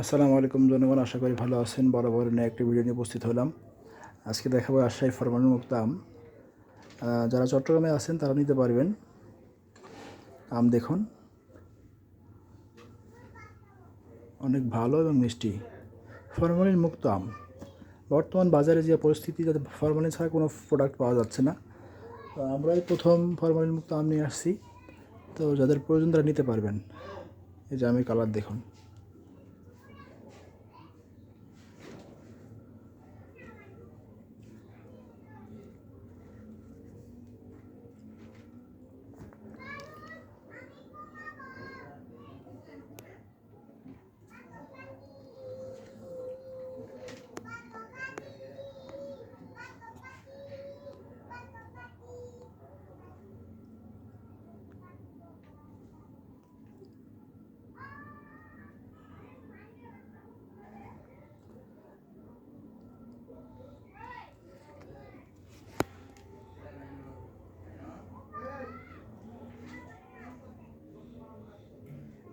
আসসালামু আলাইকুম জনগণ, আশা করি ভালো আছেন। বরাবর নিয়ে একটি ভিডিও নিয়ে উপস্থিত হলাম। আজকে দেখাবো রাজশাহী ফরমালিন মুক্ত আম যারা চট্টগ্রামে আছেন, তারা নিতে পারবেন। আম দেখুন। অনেক ভালো এবং মিষ্টি। ফরমালিন মুক্ত আম বর্তমান বাজারে যে পরিস্থিতি, যাতে ফরমালিন ছাড়া কোনো প্রোডাক্ট পাওয়া যাচ্ছে না। তো আমরাই প্রথম ফরমালিন মুক্ত আম নিয়ে আসছি। তো যাদের প্রয়োজন, তারা নিতে পারবেন। এই যে আমি কালার দেখুন।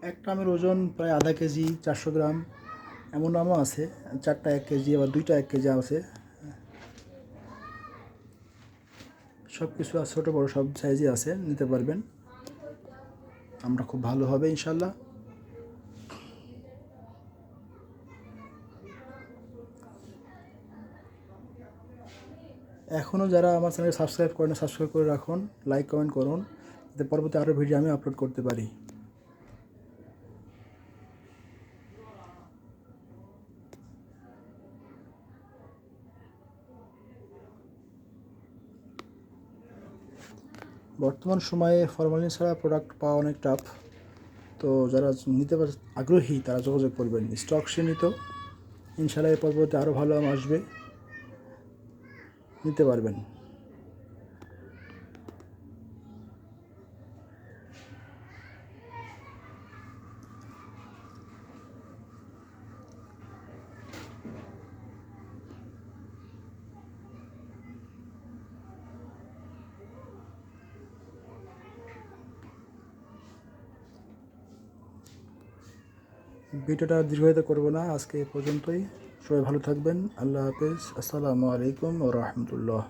একটা আমের ওজন প্রায় আধা কেজি, চারশো গ্রাম। এমন আমও আছে, চারটা এক কেজি, আবার দুইটা এক কেজি আছে। সব কিছু ছোটো বড়ো সব সাইজই আছে, নিতে পারবেন। আমরা খুব ভালো হবে, ইনশাল্লাহ। এখনও যারা আমার চ্যানেল সাবস্ক্রাইব করেন, সাবস্ক্রাইব করে রাখুন, লাইক, কমেন্ট করুন। যাতে পরবর্তী আরও ভিডিও আমি আপলোড করতে পারি। বর্তমান সময়ে ফরমালিন ছাড়া প্রোডাক্ট পাওয়া অনেক টাফ তো যারা নিতে আগ্রহী, তারা যোগাযোগ করবেন। স্টক সীমিত। ইনশাল্লাহ এর পরবর্তী আরও ভালো আম আসবে। নিতে পারবেন। ভিডিওটা দীর্ঘায়িত করব না, আজকে পর্যন্তই। সবাই ভালো থাকবেন, আল্লাহ হাফেজ। আসসালামু আলাইকুম ও রহমতুল্লাহ।